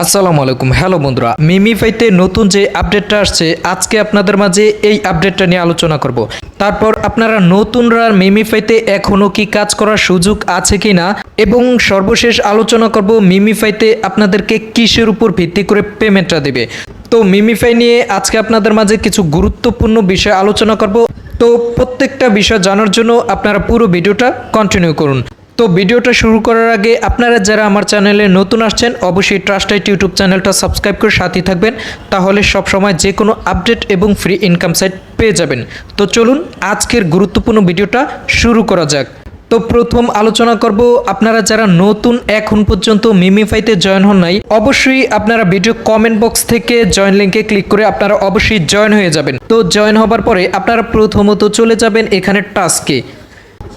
আসসালামু আলাইকুম। হ্যালো বন্ধুরা মিমিফাইতে নতুন যে আপডেটটা আসছে, আজকে আপনাদের মাঝে এই আপডেটটা নিয়ে আলোচনা করব। তারপর আপনারা নতুনরা মিমিফাইতে এখনও কি কাজ করার সুযোগ আছে কি না, এবং সর্বশেষ আলোচনা করব মিমিফাইতে আপনাদেরকে কিসের উপর ভিত্তি করে পেমেন্টটা দেবে। তো মিমিফাই নিয়ে আজকে আপনাদের মাঝে কিছু গুরুত্বপূর্ণ বিষয় আলোচনা করব। তো প্রত্যেকটা বিষয় জানার জন্য আপনারা পুরো ভিডিওটা কন্টিনিউ করুন। তো ভিডিওটা শুরু করার আগে আপনারা যারা আমার চ্যানেলে নতুন আসছেন, অবশ্যই ট্রাস্টাইট ইউটিউব চ্যানেলটা সাবস্ক্রাইব করে সাথেই থাকবেন, তাহলে সবসময় যে কোনো আপডেট এবং ফ্রি ইনকাম সাইট পেয়ে যাবেন। তো চলুন আজকের গুরুত্বপূর্ণ ভিডিওটা শুরু করা যাক। তো প্রথম আলোচনা করব, আপনারা যারা নতুন এখন পর্যন্ত মিমিফাইতে জয়েন হন নাই, অবশ্যই আপনারা ভিডিও কমেন্ট বক্স থেকে জয়েন লিঙ্কে ক্লিক করে আপনারা অবশ্যই জয়েন হয়ে যাবেন। তো জয়েন হবার পরে আপনারা প্রথমত চলে যাবেন এখানে টাস্কে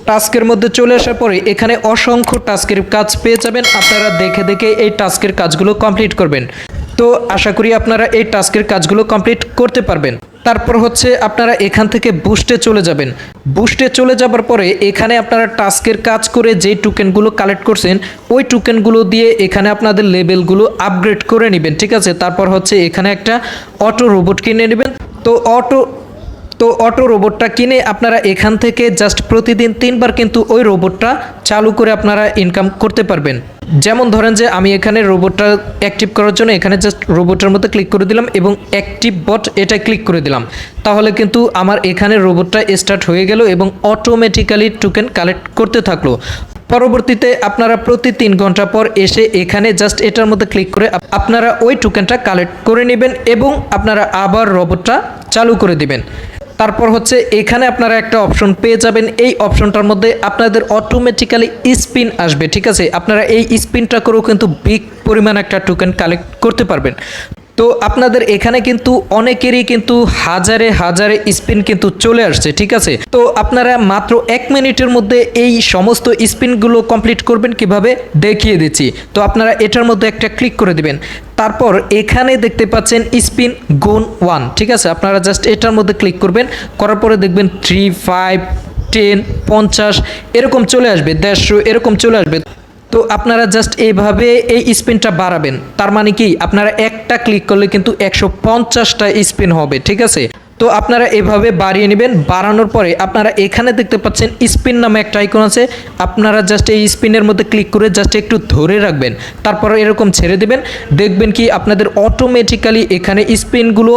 টাস্কের মধ্যে চলে আসার পরে এখানে অসংখ্য টাস্কের কাজ পেয়ে যাবেন। আপনারা দেখে দেখে এই টাস্কের কাজগুলো কমপ্লিট করবেন। তো আশা করি আপনারা এই টাস্কের কাজগুলো কমপ্লিট করতে পারবেন। তারপর হচ্ছে আপনারা এখান থেকে বুস্টে চলে যাবেন। বুস্টে চলে যাবার পরে এখানে আপনারা টাস্কের কাজ করে যে টোকেনগুলো কালেক্ট করছেন, ওই টোকেনগুলো দিয়ে এখানে আপনাদের লেভেলগুলো আপগ্রেড করে নেবেন, ঠিক আছে? তারপর হচ্ছে এখানে একটা অটো রোবট কিনে নেবেন। তো অটো তো অটো রোবটটা কিনে আপনারা এখান থেকে জাস্ট প্রতিদিন তিনবার কিন্তু ওই রোবটটা চালু করে আপনারা ইনকাম করতে পারবেন। যেমন ধরেন যে আমি এখানে রোবটটা অ্যাক্টিভ করার জন্য এখানে জাস্ট রোবটের মধ্যে ক্লিক করে দিলাম এবং অ্যাক্টিভ বট এটা ক্লিক করে দিলাম। তাহলে কিন্তু আমার এখানে রোবটটা স্টার্ট হয়ে গেল এবং অটোমেটিক্যালি টোকেন কালেক্ট করতে থাকল। পরবর্তীতে আপনারা প্রতি তিন ঘণ্টা পর এসে এখানে জাস্ট এটার মধ্যে ক্লিক করে আপনারা ওই টোকেনটা কালেক্ট করে নেবেন এবং আপনারা আবার রোবটটা চালু করে দিবেন। তারপর হচ্ছে এখানে আপনারা একটা অপশন পেয়ে যাবেন। এই অপশনটার মধ্যে আপনাদের অটোমেটিক্যালি স্পিন আসবে, ঠিক আছে? আপনারা এই স্পিনটা করেও কিন্তু বিগ পরিমাণ একটা টোকেন কালেক্ট করতে পারবেন। তো আপনাদের এখানে কিন্তু অনেকেরই কিন্তু হাজারে হাজারে স্পিন কিন্তু চলে আসছে, ঠিক আছে? তো আপনারা মাত্র এক মিনিটের মধ্যে এই সমস্ত স্পিনগুলো কমপ্লিট করবেন কীভাবে? দেখিয়ে দিচ্ছি। তো আপনারা এটার মধ্যে একটা ক্লিক করে দিবেন। তারপর এখানে দেখতে পাচ্ছেন স্পিন গুণ ওয়ান, ঠিক আছে? আপনারা জাস্ট এটার মধ্যে ক্লিক করবেন। করার পরে দেখবেন থ্রি, ফাইভ, টেন, পঞ্চাশ, এরকম চলে আসবে, দেড়শো, এরকম চলে আসবে। তো আপনারা জাস্ট এইভাবে এই স্পিনটা বাড়াবেন। তার মানে কি? আপনারা একটা ক্লিক করলে কিন্তু একশো পঞ্চাশটা স্পিন হবে, ঠিক আছে? তো আপনারা এভাবে বাড়িয়ে নেবেন। বাড়ানোর পরে আপনারা এখানে দেখতে পাচ্ছেন স্পিন নামে একটা আইকন আছে। আপনারা জাস্ট এই স্পিনের মধ্যে ক্লিক করে জাস্ট একটু ধরে রাখবেন। তারপর এরকম ছেড়ে দেবেন। দেখবেন কি আপনাদের অটোমেটিক্যালি এখানে স্পিনগুলো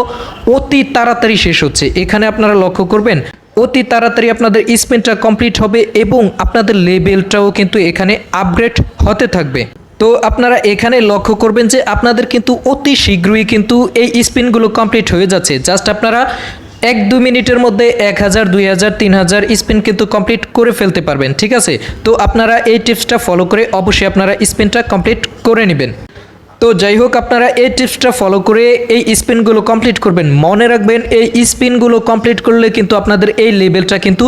অতি তাড়াতাড়ি শেষ হচ্ছে। এখানে আপনারা লক্ষ্য করবেন অতি তাড়াতাড়ি আপনাদের স্পেনটা কমপ্লিট হবে এবং আপনাদের লেভেলটাও কিন্তু এখানে আপগ্রেড হতে থাকবে। তো আপনারা এখানে লক্ষ্য করবেন যে আপনাদের কিন্তু অতি শীঘ্রই কিন্তু এই স্পিনগুলো কমপ্লিট হয়ে যাচ্ছে। জাস্ট আপনারা এক দু মিনিটের মধ্যে এক হাজার, দুই হাজার, তিন হাজার স্পিন কিন্তু কমপ্লিট করে ফেলতে পারবেন, ঠিক আছে? তো আপনারা এই টিপসটা ফলো করে অবশ্যই আপনারা স্পিনটা কমপ্লিট করে নেবেন। তো যাই হোক আপনারা এই টিপসটা ফলো করে এই স্পিনগুলো কমপ্লিট করবেন। মনে রাখবেন, এই স্পিনগুলো কমপ্লিট করলে কিন্তু আপনাদের এই লেভেলটা কিন্তু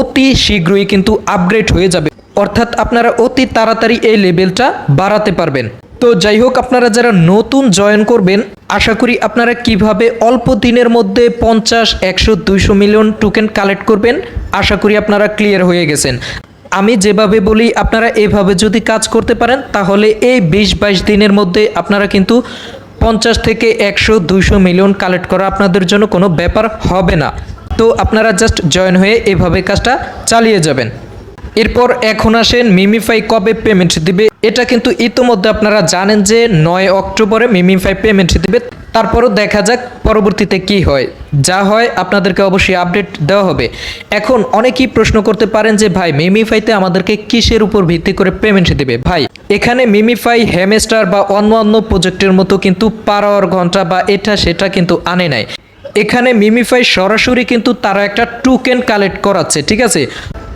অতি শীঘ্রই কিন্তু আপগ্রেড হয়ে যাবে। অর্থাৎ আপনারা অতি তাড়াতাড়ি এই লেভেলটা বাড়াতে পারবেন। তো যাই হোক আপনারা যারা নতুন জয়েন করবেন, আশা করি আপনারা কীভাবে অল্প দিনের মধ্যে পঞ্চাশ, একশো, দুইশো মিলিয়ন টোকেন কালেক্ট করবেন, আশা করি আপনারা ক্লিয়ার হয়ে গেছেন। আমি যেভাবে বলি, আপনারা এভাবে যদি কাজ করতে পারেন, তাহলে এই বিশ বাইশ দিনের মধ্যে আপনারা কিন্তু পঞ্চাশ থেকে একশো, দুইশো মিলিয়ন কালেক্ট করা আপনাদের জন্য কোনো ব্যাপার হবে না। তো আপনারা জাস্ট জয়েন হয়ে এভাবে কাজটা চালিয়ে যাবেন। এরপর এখন আসেন মিমিফাই কবে পেমেন্ট দিবে? এটা কিন্তু ইতোমধ্যে আপনারা জানেন যে নয় অক্টোবরে মিমিফাই পেমেন্ট দিবে। তারপরও দেখা যাক পরবর্তীতে কি হয়। যা হয় আপনাদেরকে অবশ্যই আপডেট দেওয়া হবে। এখন অনেকেই প্রশ্ন করতে পারেন যে, ভাই, মিমিফাইতে আমাদেরকে কিসের উপর ভিত্তি করে পেমেন্ট দেবে? ভাই, এখানে মিমিফাই হ্যামেস্টার বা অন্য অন্য প্রজেক্টের মতো কিন্তু পার আওয়ার ঘণ্টা বা এটা সেটা কিন্তু আনে নাই। এখানে মিমিফাই সরাসরি কিন্তু তারা একটা টোকেন কালেক্ট করাচ্ছে, ঠিক আছে?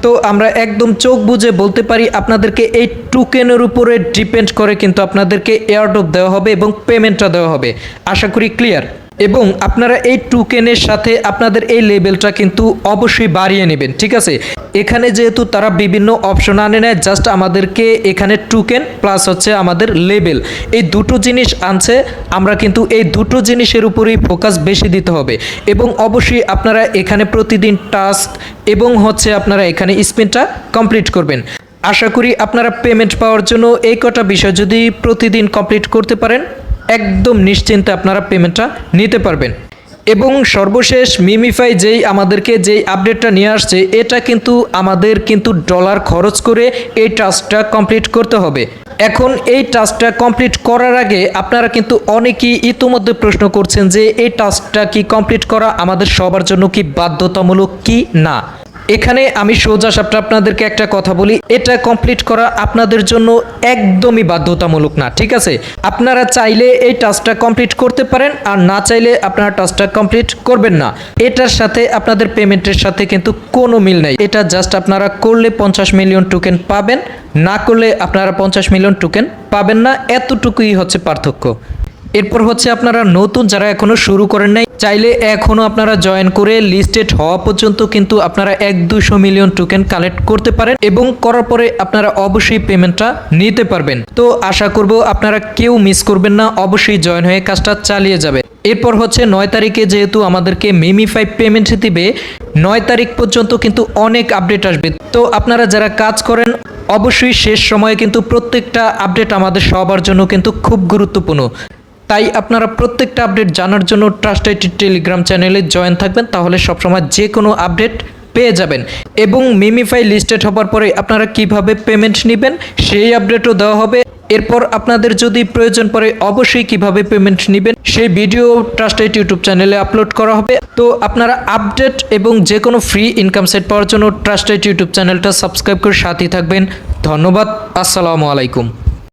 তো আমরা একদম চোখ বুঝে বলতে পারি আপনাদেরকে এই টোকেনের উপরে ডিপেন্ড করে কিন্তু আপনাদেরকে এয়ারড্রপ দেওয়া হবে এবং পেমেন্টটা দেওয়া হবে। আশা করি ক্লিয়ার এবং আপনারা এই টোকেনের সাথে আপনাদের এই লেভেলটা কিন্তু অবশ্যই বাড়িয়ে নেবেন, ঠিক আছে? এখানে যেহেতু তারা বিভিন্ন অপশন আনে নেয় জাস্ট আমাদেরকে এখানে টোকেন প্লাস হচ্ছে আমাদের লেভেল এই দুটো জিনিস আনছে, আমরা কিন্তু এই দুটো জিনিসের উপরেই ফোকাস বেশি দিতে হবে। এবং অবশ্যই আপনারা এখানে প্রতিদিন টাস্ক এবং হচ্ছে আপনারা এখানে স্পিনটা কমপ্লিট করবেন। আশা করি আপনারা পেমেন্ট পাওয়ার জন্য এই কটা বিষয় যদি প্রতিদিন কমপ্লিট করতে পারেন একদম নিশ্চিন্তে আপনারা পেমেন্টটা নিতে পারবেন। এবং সর্বশেষ মিমিফাই যেই আমাদেরকে যেই আপডেটটা নিয়ে আসছে, এটা কিন্তু আমাদের কিন্তু ডলার খরচ করে এই টাস্কটা কমপ্লিট করতে হবে। এখন এই টাস্কটা কমপ্লিট করার আগে আপনারা কিন্তু অনেকেই ইতিমধ্যে প্রশ্ন করছেন যে এই টাস্কটা কি কমপ্লিট করা আমাদের সবার জন্য কি বাধ্যতামূলক কি না? এখানে আমি সোজা সাপটা আপনাদেরকে একটা কথা বলি। এটা কমপ্লিট করা আপনাদের জন্য একদমই বাধ্যতামূলক না, ঠিক আছে? আপনারা চাইলে এই টাস্কটা কমপ্লিট করতে পারেন, আর না চাইলে আপনারা টাস্কটা কমপ্লিট করবেন না। এটার সাথে আপনাদের পেমেন্টের সাথে কিন্তু কোনো মিল নেই। এটা জাস্ট আপনারা করলে পঞ্চাশ মিলিয়ন টোকেন পাবেন, না করলে আপনারা পঞ্চাশ মিলিয়ন টোকেন পাবেন না। এতটুকুই হচ্ছে পার্থক্য। এরপর হচ্ছে আপনারা নতুন যারা এখনও শুরু করেন নাই, চাইলে এখনও আপনারা জয়েন করে লিস্টেড হওয়া পর্যন্ত কিন্তু আপনারা এক দুশো মিলিয়ন টোকেন কালেক্ট করতে পারেন এবং করার পরে আপনারা অবশ্যই পেমেন্টটা নিতে পারবেন। তো আশা করব আপনারা কেউ মিস করবেন না, অবশ্যই জয়েন হয়ে কাজটা চালিয়ে যাবে। এরপর হচ্ছে নয় তারিখে যেহেতু আমাদেরকে মিমিফাই পেমেন্ট দিবে, নয় তারিখ পর্যন্ত কিন্তু অনেক আপডেট আসবে। তো আপনারা যারা কাজ করেন, অবশ্যই শেষ সময়ে কিন্তু প্রত্যেকটা আপডেট আমাদের সবার জন্য কিন্তু খুব গুরুত্বপূর্ণ। তাই আপনারা প্রত্যেকটা আপডেট জানার জন্য ট্রাস্ট আইটি টেলিগ্রাম চ্যানেলে জয়েন থাকবেন, তাহলে সবসময় যে কোনো আপডেট পেয়ে যাবেন। এবং মিমিফাই লিস্টেড হবার পরে আপনারা কীভাবে পেমেন্ট নেবেন, সেই আপডেটও দেওয়া হবে। এরপর আপনাদের যদি প্রয়োজন পড়ে, অবশ্যই কীভাবে পেমেন্ট নেবেন, সেই ভিডিও ট্রাস্টেড ইউটিউব চ্যানেলে আপলোড করা হবে। তো আপনারা আপডেট এবং যে কোনো ফ্রি ইনকাম সেট পাওয়ার জন্য ট্রাস্টেড ইউটিউব চ্যানেলটা সাবস্ক্রাইব করে সাথেই থাকবেন। ধন্যবাদ, আসসালামু আলাইকুম।